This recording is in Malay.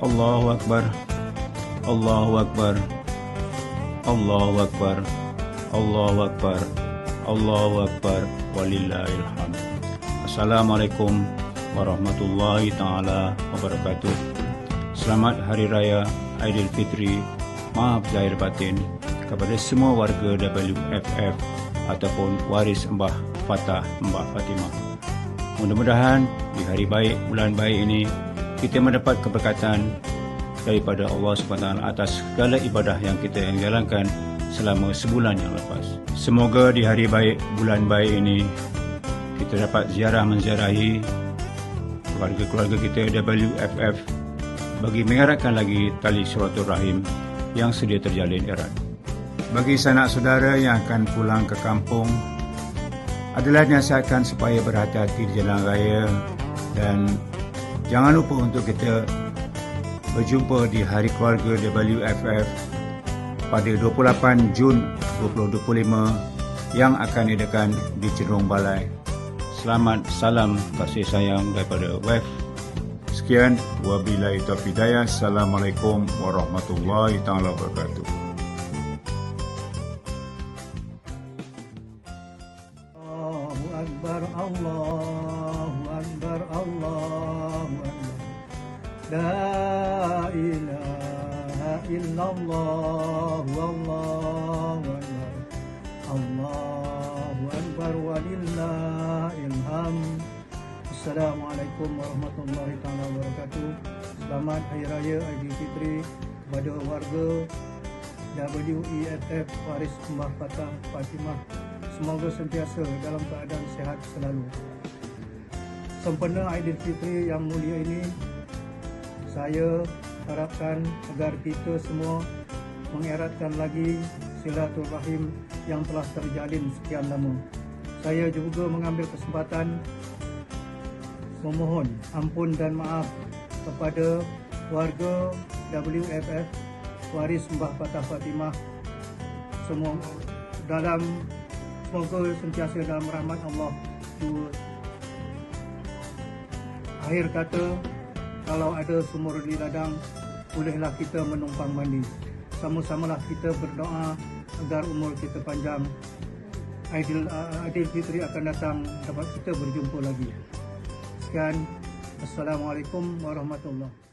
Allahu Akbar. Allahu Akbar. Allahu Akbar. Allahu Akbar. Allahu Akbar. Walillahilham Assalamualaikum warahmatullahi taala wabarakatuh. Selamat Hari Raya Aidilfitri Maaf zahir batin kepada semua warga WFF ataupun waris Mbah Fatah Mbah Fatimah. Mudah-mudahan di hari baik, bulan baik ini kita mendapat keberkatan daripada Allah SWT atas segala ibadah yang kita jalankan selama sebulan yang lepas. Semoga di hari baik, bulan baik ini kita dapat ziarah menziarahi keluarga-keluarga kita WFF bagi mengeratkan lagi tali silaturahim yang sedia terjalin erat. Bagi sanak saudara yang akan pulang ke kampung, adalah nasihatkan supaya berhati-hati di jalan raya dan jangan lupa untuk kita berjumpa di Hari Keluarga WFF pada 28 Jun 2025 yang akan diadakan di Cenderung Balai. Selamat salam kasih sayang daripada WEF. Sekian, wabillahi taufiq hidayah. Assalamualaikum warahmatullahi taala wabarakatuh. Allahu Akbar, Allahu La ilaha illallah, Allahu Akbar. Allahu Akbar walillahil hamd. Assalamualaikum warahmatullahi taala wabarakatuh. Selamat Hari Raya Aidilfitri kepada warga WEFF Waris Mbah Fatah Fatimah semoga sentiasa dalam keadaan sihat selalu. Sempena Aidilfitri yang mulia ini saya harapkan agar kita semua mengeratkan lagi silaturahim yang telah terjalin sekian lama. Saya juga mengambil kesempatan memohon ampun dan maaf kepada warga WFF waris Mbah Fatah Fatimah semua dalam semoga sentiasa dalam rahmat Allah akhir kata kalau ada sumur di ladang bolehlah kita menumpang mandi. Sama-samalah kita berdoa agar umur kita panjang. Aidil uh, Aidilfitri akan datang dapat kita berjumpa lagi. Sekian. Assalamualaikum warahmatullahi